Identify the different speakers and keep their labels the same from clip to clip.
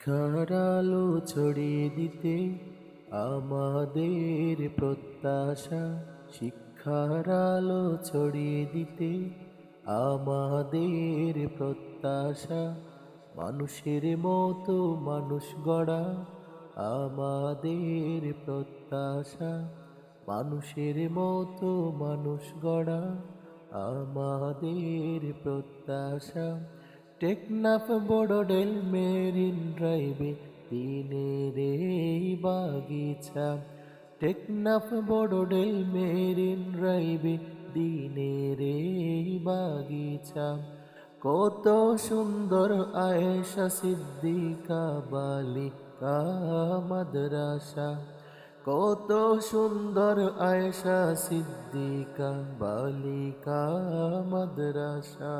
Speaker 1: শিক্ষার আলো ছড়িয়ে দিতে আমাদের প্রত্যাশা। শিক্ষার আলো ছড়িয়ে দিতে আমাদের প্রত্যাশা। মানুষের মতো মানুষ গড়া আমাদের প্রত্যাশা। মানুষের মতো মানুষ গড়া আমাদের প্রত্যাশা। টেকনাফ বড়ডেল মেরিন ড্রাইভে দিনের এই বাগিচা টেকনাফ বড়ডেল মেরিন ড্রাইভে দিনের এই বাগিচা কত সুন্দর আয়েশা সিদ্দিকা বালিকা মাদ্রাসা কত সুন্দর আয়েশা সিদ্দিকা বালিকা মাদ্রাসা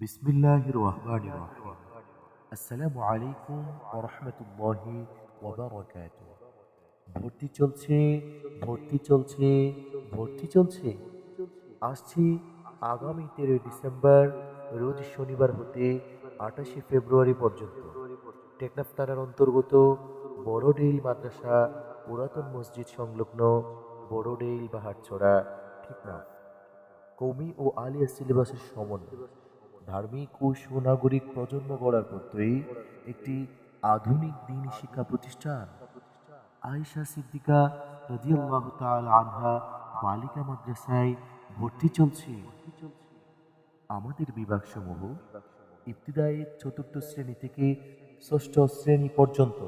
Speaker 1: বিসমিল্লাহির রহমানির রহিম। আসসালামু আলাইকুম রাহমাতুল্লাহি ওয়া বারাকাতুহু। ভর্তি চলছে ভর্তি চলছে ভর্তি চলছে। আসছি আগামী তেরোই ডিসেম্বর, রোজ শনিবার হতে আঠাশে ফেব্রুয়ারি পর্যন্ত। টেকনাফ থানার অন্তর্গত বড়ডেইল মাদ্রাসা পুরাতন মসজিদ সংলগ্ন বড়ডেইল বাহারছড়া ঠিকনাফ কৌমি ও আলিয়া সিলেবাসের সমন্বয়। ধার্মিক ও সুনাগরিক প্রজন্ম গড়ার প্রত্যয়ী একটি আধুনিক দিন শিক্ষা প্রতিষ্ঠান। আয়েশা সিদ্দিকা রাদিয়াল্লাহ তাআলা আনহা বালিকা মাদ্রাসায় ভর্তি চলছে। আমাদের বিভাগসমূহ ইবতিদায়ী চতুর্থ শ্রেণি থেকে ষষ্ঠ শ্রেণি পর্যন্ত।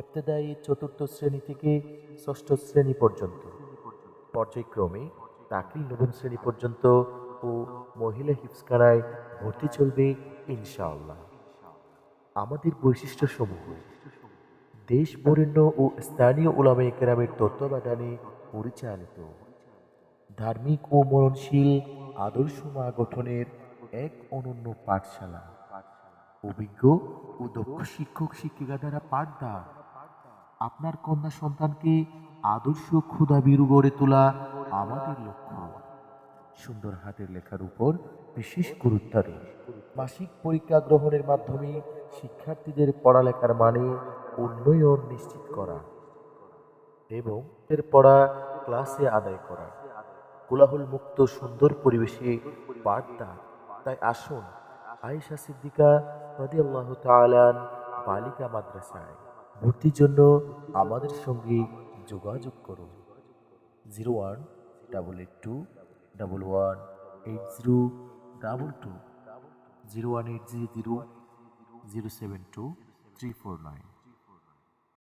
Speaker 1: ইবতিদায়ী চতুর্থ শ্রেণি থেকে ষষ্ঠ শ্রেণি পর্যন্ত। পর্যায়ক্রমে চাকরি নবম শ্রেণি পর্যন্ত ও মহিলা হিপসকারায় ভর্তি চলবে ইনশাআল্লাহ। আমাদের বৈশিষ্ট্য সমূহ দেশ বরেণ্য ও স্থানীয় ওলামে কেরামের তত্ত্বাবধানে পরিচালিত। ধার্মিক ও মননশীল আদর্শ মা গঠনের এক অনন্য পাঠশালা। অভিজ্ঞ ও দক্ষ শিক্ষক শিক্ষিকা দ্বারা পাঠদান। আপনার কন্যা সন্তানকে আদর্শ ক্ষুদাবিরু গড়ে তোলা আমাদের লক্ষ্য। সুন্দর হাতের লেখার উপর বিশেষ গুরুত্ব আরোপ মাসিক পরীক্ষা গ্রহণের মাধ্যমে শিক্ষার্থীদের পড়ালেখার মানে উন্নয়ন নিশ্চিত করা এবং এর পড়া ক্লাসে আদায় করা। কোলাহল মুক্ত সুন্দর পরিবেশে পাঠদান তাই আসুন আয়েশা সিদ্দিকা রাদিয়াল্লাহ তাআলান বালিকা মাদ্রাসায় ভর্তির জন্য আমাদের সঙ্গে যোগাযোগ করুন। Zero one, double eight two double one eight zero double two zero one eight zero zero zero seven two three four nine